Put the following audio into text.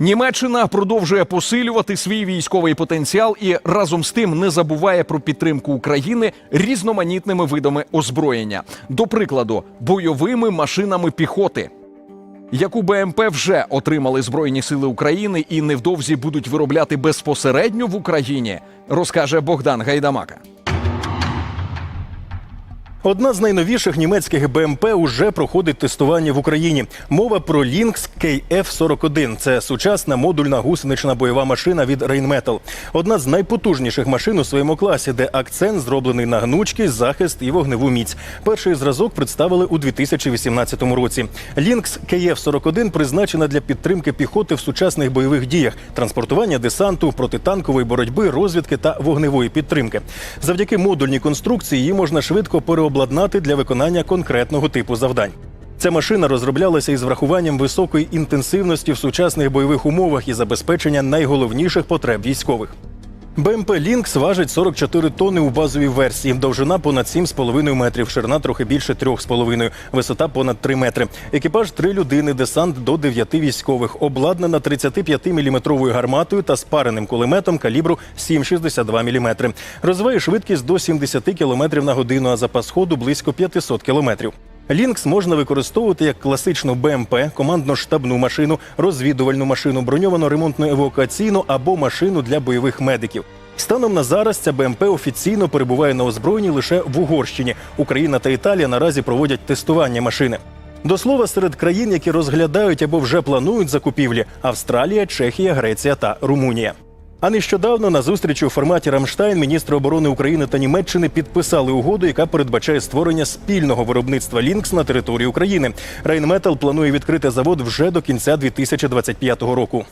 Німеччина продовжує посилювати свій військовий потенціал і разом з тим не забуває про підтримку України різноманітними видами озброєння, до прикладу, бойовими машинами піхоти. Яку БМП вже отримали Збройні Сили України і невдовзі будуть виробляти безпосередньо в Україні, розкаже Богдан Гайдамака. Одна з найновіших німецьких БМП уже проходить тестування в Україні. Мова про Lynx KF-41. Це сучасна модульна гусенична бойова машина від Rheinmetall. Одна з найпотужніших машин у своєму класі, де акцент зроблений на гнучкість, захист і вогневу міць. Перший зразок представили у 2018 році. Lynx KF-41 призначена для підтримки піхоти в сучасних бойових діях, транспортування десанту, протитанкової боротьби, розвідки та вогневої підтримки. Завдяки модульній конструкції її можна швидко переобладнати для виконання конкретного типу завдань. Ця машина розроблялася із врахуванням високої інтенсивності в сучасних бойових умовах і забезпечення найголовніших потреб військових. БМП Лінкс важить 44 тонни у базовій версії, довжина понад 7,5 метрів, ширина трохи більше 3,5, висота понад 3 метри. Екіпаж 3 людини, десант до 9 військових, обладнана 35-мм гарматою та спареним кулеметом калібру 7,62 мм. Розвиває швидкість до 70 км на годину, а запас ходу близько 500 км. Лінкс можна використовувати як класичну БМП, командно-штабну машину, розвідувальну машину, броньовану ремонтно евакуаційну або машину для бойових медиків. Станом на зараз ця БМП офіційно перебуває на озброєнні лише в Угорщині. Україна та Італія наразі проводять тестування машини. До слова, серед країн, які розглядають або вже планують закупівлі Австралія, Чехія, Греція та Румунія. А нещодавно на зустрічі у форматі Рамштайн міністри оборони України та Німеччини підписали угоду, яка передбачає створення спільного виробництва Лінкс на території України. Рейнметал планує відкрити завод вже до кінця 2025 року.